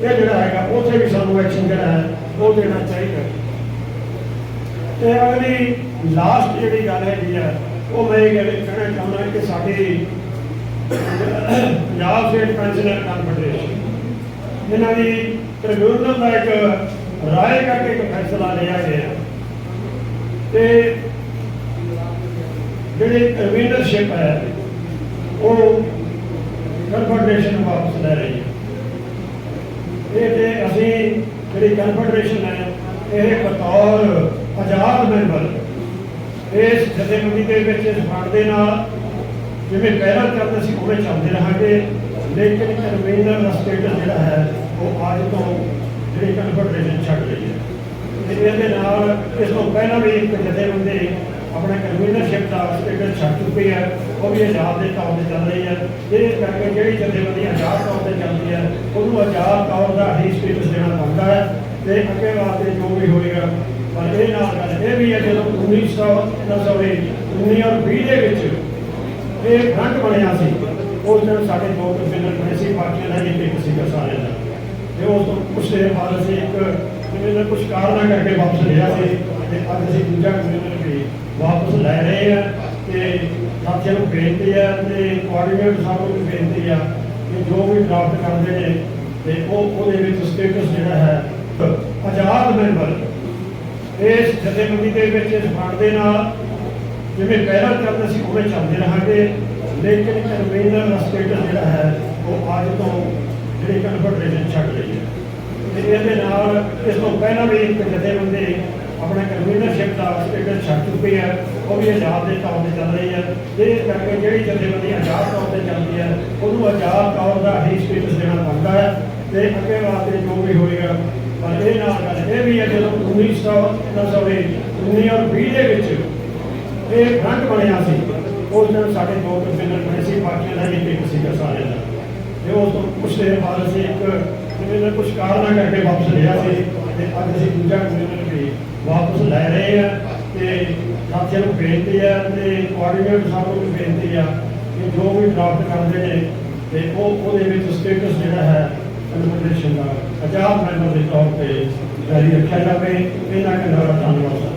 ਇਹ ਜਿਹੜਾ ਹੈਗਾ, ਉੱਥੇ ਵੀ ਸਾਨੂੰ ਐਕਸ਼ਨ ਜਿਹੜਾ ਹੈ, ਉਹ ਦੇਣਾ ਚਾਹੀਦਾ ਤੇ ਅਗਲੀ ਲਾਸਟ ਜਿਹੜੀ ਗੱਲ ਹੈਗੀ ਆ, ਉਹ ਮੈਂ ਇਹ ਕਹਿਣਾ ਚਾਹੁੰਦਾ ਕਿ ਸਾਡੀ ਪੰਜਾਬ ਸਟੇਟ ਪੈਨਸ਼ਨਰ ਕਾਨਫੈਡਰੇਸ਼ਨ ਇਹਨਾਂ ਦੀ ਟ੍ਰਿਬਿਊਨਲ ਦਾ ਇੱਕ ਰਾਏ ਕਰਕੇ ਇੱਕ ਫੈਸਲਾ ਲਿਆ ਗਿਆ। ਤੇ ਜਿਹੜੀ ਕਨਵੀਨਰਸ਼ਿਪ ਹੈ, ਉਹ ਕਨਫੈਡਰੇਸ਼ਨ ਵਾਪਸ ਲੈ ਰਹੀ ਹੈ। ਇਹ ਤੇ ਅਸੀਂ ਜਿਹੜੀ ਕਨਫੈਡਰੇਸ਼ਨ ਹੈ, ਇਹ ਬਤੌਰ ਆਜ਼ਾਦ ਮੈਂਬਰ ਇਸ ਜਥੇਬੰਦੀ ਦੇ ਵਿੱਚ ਇਸ ਫੰਡ ਦੇ ਨਾਲ ਜਿਵੇਂ ਪਹਿਲਾਂ ਕਰਦੇ ਸੀ ਉਵੇਂ ਚੱਲਦੇ ਰਹਾਂਗੇ, ਲੇਕਿਨ ਕਨਵੀਨਰ ਦਾ ਸਟੇਟਸ ਜਿਹੜਾ ਹੈ, ਉਹ ਅੱਜ ਤੋਂ ਜਿਹੜੀ ਕਨਫੈਡਰੇਸ਼ਨ ਛੱਡ ਰਹੀ ਹੈ। ਤੇ ਇਹਦੇ ਨਾਲ ਇਸ ਤੋਂ ਪਹਿਲਾਂ ਵੀ ਇੱਕ ਜਥੇਬੰਦੀ ਆਪਣਾ ਕਨਵੀਨਰਸ਼ਿਪ ਦਾ ਸਟੇਟਸ ਛੱਡ ਚੁੱਕੀ ਹੈ, ਉਹ ਵੀ ਆਜ਼ਾਦ ਦੇ ਤੌਰ ਤੇ ਚੱਲ ਰਹੀ ਹੈ। ਇਹ ਕਰਕੇ ਜਿਹੜੀ ਜਥੇਬੰਦੀਆਂ ਆਜ਼ਾਦ ਤੌਰ ਤੇ ਚੱਲਦੀ ਹੈ ਉਹਨੂੰ ਆਜ਼ਾਦ ਤੌਰ ਦਾ ਹੀ ਸਟੇਟਸ ਦੇਣਾ ਬਣਦਾ ਹੈ ਤੇ ਅੱਗੇ ਵਾਸਤੇ ਜੋ ਵੀ ਹੋਏਗਾ, ਪਰ ਇਹ ਨਾਲ ਗੱਲ ਇਹ ਵੀ ਹੈ ਜਦੋਂ 1900 1920 ਦੇ ਵਿੱਚ ਇਹ ਫਰੰਟ ਬਣਿਆ ਸੀ, ਉਸ ਦਿਨ ਸਾਡੇ ਦੋ ਕਨਵੀਨਰ ਬਣੇ ਸੀ ਬਾਕੀਆਂ ਦਾ ਇੱਕ ਇੱਕ ਸੀਗਾ ਸਾਰਿਆਂ ਦਾ। ਤੇ ਉਸ ਤੋਂ ਕੁਛ ਦੇਰ ਬਾਅਦ ਅਸੀਂ ਇੱਕ ਕਨਵੀਨਰ ਕੁਛ ਕਾਰਨਾਂ ਕਰਕੇ ਵਾਪਸ ਲਿਆ ਸੀ ਤੇ ਅੱਜ ਅਸੀਂ ਦੂਜਾ ਕਨਵੀਨਰ ਵੀ ਵਾਪਸ ਲੈ ਰਹੇ ਆ ਤੇ ਸਾਥੀਆਂ ਨੂੰ ਬੇਨਤੀ ਹੈ ਤੇ ਕੋਆਰਡੀਨੇਟਰ ਸਾਹਿਬ ਨੂੰ ਬੇਨਤੀ ਆ ਕਿ ਜੋ ਵੀ ਡਰਾਫਟ ਕਰਦੇ ਨੇ ਤੇ ਉਹ ਉਹਦੇ ਵਿੱਚ ਸਟੇਟਸ ਜਿਹੜਾ ਹੈ, ਆਜ਼ਾਦ ਮੈਂਬਰ ਇਸ ਜਥੇਬੰਦੀ ਦੇ ਵਿੱਚ ਇਸ ਫੰਡ ਦੇ ਨਾਲ ਜਿਵੇਂ ਪਹਿਲਾਂ ਕਰਦੇ ਸੀ, ਉਵੇਂ ਚੱਲਦੇ ਰਹਾਂਗੇ। ਲੇਕਿਨ ਕਨਵੀਨਰ ਦਾ ਸਟੇਟਸ ਜਿਹੜਾ ਹੈ, ਉਹ ਅੱਜ ਤੋਂ ਜਿਹੜੀ ਕਨਫੈਡਰੇਸ਼ਨ ਛੱਡ ਰਹੀ ਹੈ। ਤੇ ਇਹਦੇ ਨਾਲ ਇਸ ਤੋਂ ਪਹਿਲਾਂ ਵੀ ਇੱਕ ਜਥੇਬੰਦੀ ਆਪਣਾ ਕਨਵੀਨਰਸ਼ਿਪ ਦਾ ਸਟੇਟਸ ਛੱਡ ਚੁੱਕੀ ਹੈ ਉਹ ਵੀ ਆਜ਼ਾਦ ਦੇ ਤੌਰ ਤੇ ਚੱਲ ਰਹੀ ਹੈ ਇਹ ਕਰਕੇ ਜਿਹੜੀ ਜਥੇਬੰਦੀ ਆਜ਼ਾਦ ਤੌਰ ਤੇ ਚੱਲਦੀ ਹੈ ਉਹਨੂੰ ਆਜ਼ਾਦ ਤੌਰ ਦਾ ਹੀ ਸਟੇਟਸ ਦੇਣਾ ਬਣਦਾ ਹੈ ਤੇ ਅੱਗੇ ਵਾਸਤੇ ਜੋ ਵੀ ਹੋਏਗਾ, ਪਰ ਇਹ ਨਾਲ ਗੱਲ ਇਹ ਵੀ ਹੈ ਜਦੋਂ 1900 1920 19 ਔਰ 20 ਦੇ ਵਿੱਚ ਇਹ ਫਰੰਟ ਬਣਿਆ ਸੀ, ਉਸ ਦਿਨ ਸਾਡੇ ਦੋ ਕਨਵੀਨਰ ਬਣੇ ਸੀ ਬਾਕੀ ਦਾ ਇੱਕ ਸੀਗਾ ਸਾਰਿਆਂ ਦਾ। ਤੇ ਉਸ ਤੋਂ ਕੁਛ ਦੇਰ ਬਾਅਦ ਅਸੀਂ ਇੱਕ ਕਨਵੀਨਰ ਕੁਛ ਕਾਰਨਾਂ ਕਰਕੇ ਵਾਪਸ ਲਿਆ ਸੀ ਤੇ ਅੱਜ ਅਸੀਂ ਦੂਜਾ ਕਨਵੀਨਰ ਵੀ ਵਾਪਸ ਲੈ ਰਹੇ ਆ ਤੇ ਸਾਥੀਆਂ ਨੂੰ ਬੇਨਤੀ ਆ ਤੇ ਕੋਆਰਡੀਨੇਟਰ ਸਾਹਿਬ ਨੂੰ ਵੀ ਬੇਨਤੀ ਆ ਕਿ ਜੋ ਵੀ ਡਰਾਫਟ ਕਰਦੇ ਨੇ ਤੇ ਉਹ ਉਹਦੇ ਵਿੱਚ ਸਟੇਟਸ ਜਿਹੜਾ ਹੈ ਕਨਫੈਡਰੇਸ਼ਨ ਦਾ ਆਜ਼ਾਦ ਮੈਂਬਰ ਦੇ ਤੌਰ ਤੇ ਜਾਰੀ ਰੱਖਿਆ ਜਾਵੇ। ਇਹਨਾਂ ਦਾ ਧੰਨਵਾਦ ਸਰ